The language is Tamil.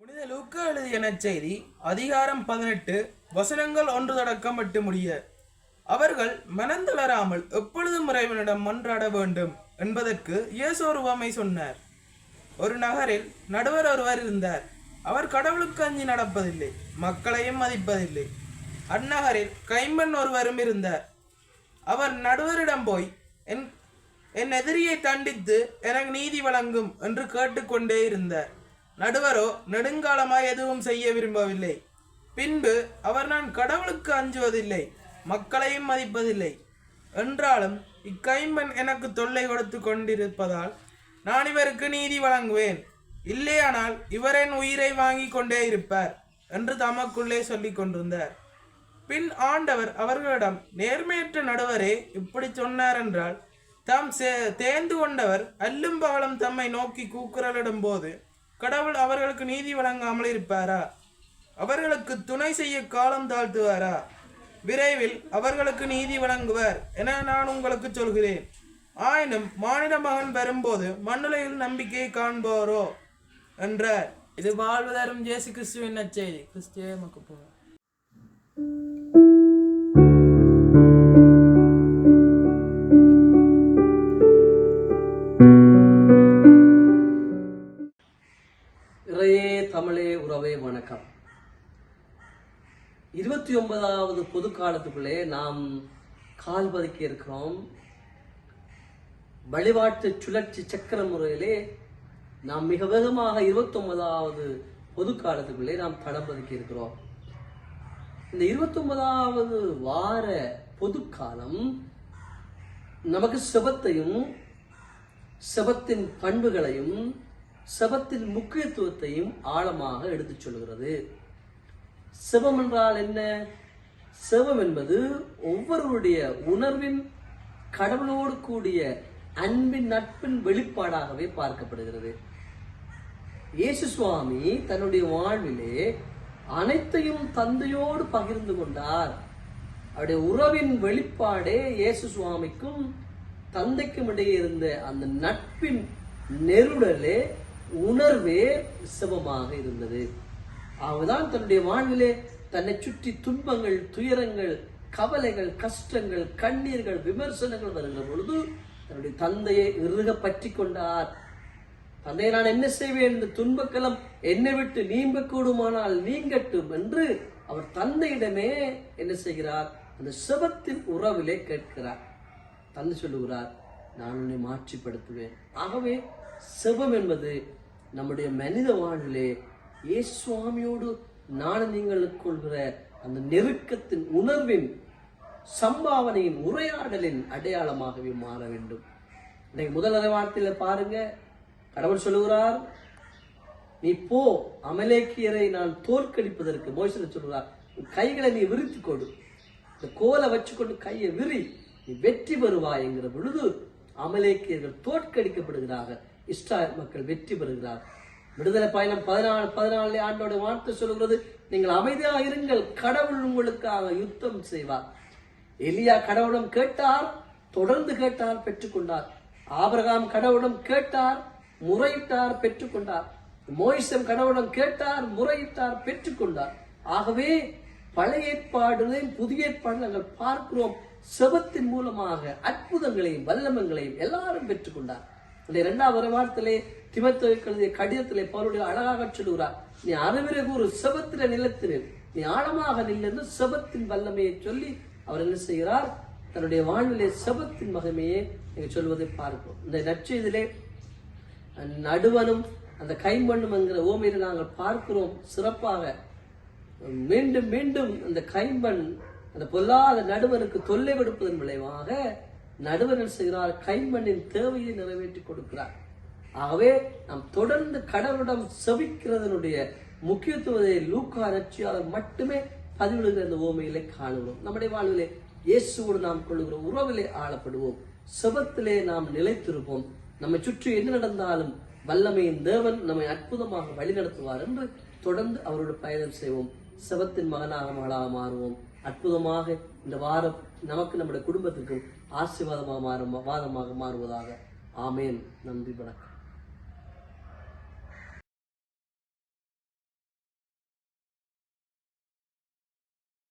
புனித லூக்கா எழுதிய நற்செய்தி அதிகாரம் பதினெட்டு வசனங்கள் ஒன்று தொடக்கம் எட்டு முடிய. அவர்கள் மனந்தளராமல் எப்பொழுதும் இறைவனிடம் மன்றாட வேண்டும் என்பதற்கு இயேசு ஒரு உவமை சொன்னார். ஒரு நகரில் நடுவர் ஒருவர் இருந்தார். அவர் கடவுளுக்கு அஞ்சி நடப்பதில்லை மக்களையும் மதிப்பதில்லை. அந்நகரில் கைம்பெண் ஒருவரும் இருந்தார். அவர் நடுவரிடம் போய் என் என் எதிரியை தண்டித்து எனக்கு நீதி வழங்கும் என்று கேட்டுக்கொண்டே இருந்தார். நடுவரோ நெடுங்காலமாய் எதுவும் செய்ய விரும்பவில்லை. பின்பு அவர் நான் கடவுளுக்கு அஞ்சுவதில்லை மக்களையும் மதிப்பதில்லை. என்றாலும் இக்கைம்பன் எனக்கு தொல்லை கொடுத்து கொண்டிருப்பதால் நான் இவருக்கு நீதி வழங்குவேன். இல்லையானால் இவரின் உயிரை வாங்கி கொண்டே இருப்பார் என்று தமக்குள்ளே சொல்லி கொண்டிருந்தார். பின் ஆண்டவர் அவர்களிடம் நேர்மையற்ற நடுவரே இப்படி சொன்னார் என்றால் தாம் சே- தேர்ந்து கொண்டவர் அல்லும் பகலும் தம்மை நோக்கி கூக்குரலிடும் போது கடவுள் அவர்களுக்கு நீதி வழங்காமல் இருப்பாரா? அவர்களுக்கு துணை செய்ய காலம் தாழ்த்துவாரா? விரைவில் அவர்களுக்கு நீதி வழங்குவார் என நான் உங்களுக்கு சொல்கிறேன். ஆயினும் மாநில மகன் வரும்போது மண்ணுலையில் நம்பிக்கையை காண்போரோ? என்றார். இது வாழ்வு தரும் இயேசு கிறிஸ்துவின் நற்செய்தி. கிறிஸ்துவே மக்கு போவார் இறையே தமிழே உறவே வணக்கம். இருபத்தி ஒன்பதாவது பொது காலத்துக்குள்ளே நாம் கால் பதுக்கி இருக்கிறோம். வழிபாட்டு சுழற்சி சக்கர முறையிலே நாம் மிக வேகமாக இருபத்தொன்பதாவது பொது காலத்துக்குள்ளே நாம் தடம் பதுக்கி இருக்கிறோம். இந்த இருபத்தொன்பதாவது வார பொது காலம் நமக்கு செபத்தையும் செபத்தின் பண்புகளையும் செபத்தின் முக்கியத்துவத்தையும் ஆழமாக எடுத்துச் சொல்கிறது. செபம் என்றால் என்ன? செபம் என்பது ஒவ்வொருவருடைய உணர்வின் கடவுளோடு கூடிய அன்பின் நட்பின் வெளிப்பாடாகவே பார்க்கப்படுகிறது. இயேசு சுவாமி தன்னுடைய வாழ்விலே அனைத்தையும் தந்தையோடு பகிர்ந்து கொண்டார். அவருடைய உறவின் வெளிப்பாடே இயேசு சுவாமிக்கும் தந்தைக்கும் இடையே இருந்த அந்த நட்பின் நெருடலே உணர்வே சிவமாக இருந்தது. அவதான் தன்னுடைய வாழ்விலே தன்னை சுற்றி துன்பங்கள் துயரங்கள் கவலைகள் கஷ்டங்கள் கண்ணீர்கள் விமர்சனங்கள் வருகிற பொழுது தன்னுடைய தந்தையை இறுக பற்றி கொண்டார். தந்தையை நான் என்ன செய்வேன்? இந்த துன்பக்கலம் என்னை விட்டு நீம்ப கூடுமானால் நீங்கட்டும் என்று அவர் தந்தையிடமே என்ன செய்கிறார்? அந்த சிவத்தின் உறவிலே கேட்கிறார். தந்தை சொல்லுகிறார் நான் உன்னை மாற்றிப்படுத்துவேன். ஆகவே சிவம் என்பது நம்முடைய மனித வாழ்விலே இயேசு சுவாமியோடு நான் நீங்கள் கொள்கிற அந்த நெருக்கத்தின் உணர்வின் சம்பாவனையின் உரையாடலின் அடையாளமாகவே மாற வேண்டும். இன்னைக்கு முதல் வார்த்தையில பாருங்க கடவுள் சொல்லுகிறார் நீ போ அமலேக்கியரை நான் தோற்கடிப்பதற்கு. மோசன சொல்கிறார் உன் கைகளை நீ விரித்து கொடு இந்த கோலை வச்சுக்கொண்டு கையை விரி நீ வெற்றி பெறுவாய் என்கிற பொழுது அமலேக்கியர்கள் தோற்கடிக்கப்படுகிறார்கள் இஸ்ராயல் மக்கள் வெற்றி பெறுகிறார் விடுதலை பயணம் பதினாலு பதினாலு ஆண்டோட வார்த்தை சொல்கிறது நீங்கள் அமைதியாக இருங்கள். கடவுள் உங்களுக்காக யுத்தம் செய்வார். எலியா கடவுளிடம் கேட்டார் தொடர்ந்து கேட்டார் பெற்றுக்கொண்டார். ஆபிரகாம் கடவுளிடம் கேட்டார் முறையிட்டார் பெற்றுக்கொண்டார். மோயிசம் கடவுளிடம் கேட்டார் முறையிட்டார் பெற்றுக்கொண்டார். ஆகவே பழைய ஏற்பாடுகளையும் புதிய ஏற்பாடு நாங்கள் பார்க்கிறோம். செபத்தின் மூலமாக அற்புதங்களையும் வல்லமங்களையும் எல்லாரும் பெற்றுக்கொண்டார். இந்த இரண்டாம் வருமானத்திலே திமத்தை கழுதிய கடிதத்திலே பவுலுடைய அழகாக சொல்லுகிறார் நீ அறவிறகு கூறு செபத்தில நிலத்தினர் நீ ஆழமாக நில்லென்று செபத்தின் வல்லமையை சொல்லி அவர் என்ன செய்கிறார்? தன்னுடைய வாழ்விலே செபத்தின் மகிமையை நீங்கள் சொல்வதை பார்ப்போம். இந்த நற்செய்திலே நடுவனும் அந்த கைமண்ணும் என்கிற ஓமையில நாங்கள் பார்க்கிறோம் சிறப்பாக. மீண்டும் மீண்டும் அந்த கைம்பண் அந்த பொல்லாத நடுவனுக்கு தொல்லை கொடுப்பதன் விளைவாக நடுவர் செய்கிறார் கைமண்ணின் தேவையை நிறைவேற்றி கொடுக்கிறார். ஆகவே நாம் தொடர்ந்து கடவுளிடம் செவிக்கிறதனுடைய முக்கியத்துவத்தை லூக்கா நச்சியாளர் மட்டுமே பதிவிடுகிற இந்த ஓமையிலே காணுகிறோம். நம்முடைய வாழ்விலே இயேசுவோடு நாம் கொள்ளுகிற உறவிலே ஆளப்படுவோம். செபத்திலே நாம் நிலைத்திருப்போம். நம்மை சுற்றி என்ன நடந்தாலும் வல்லமையின் தேவன் நம்மை அற்புதமாக வழிநடத்துவார் என்று தொடர்ந்து அவரோட பயணம் செய்வோம். செபத்தின் மகனாக மகளாக மாறுவோம். அற்புதமாக இந்த வாரம் நமக்கு நம்முடைய குடும்பத்துக்கும் ஆசீர்வாதமாக மாறும் வாதமாக மாறுவதாக. ஆமேன். நன்றி வணக்கம்.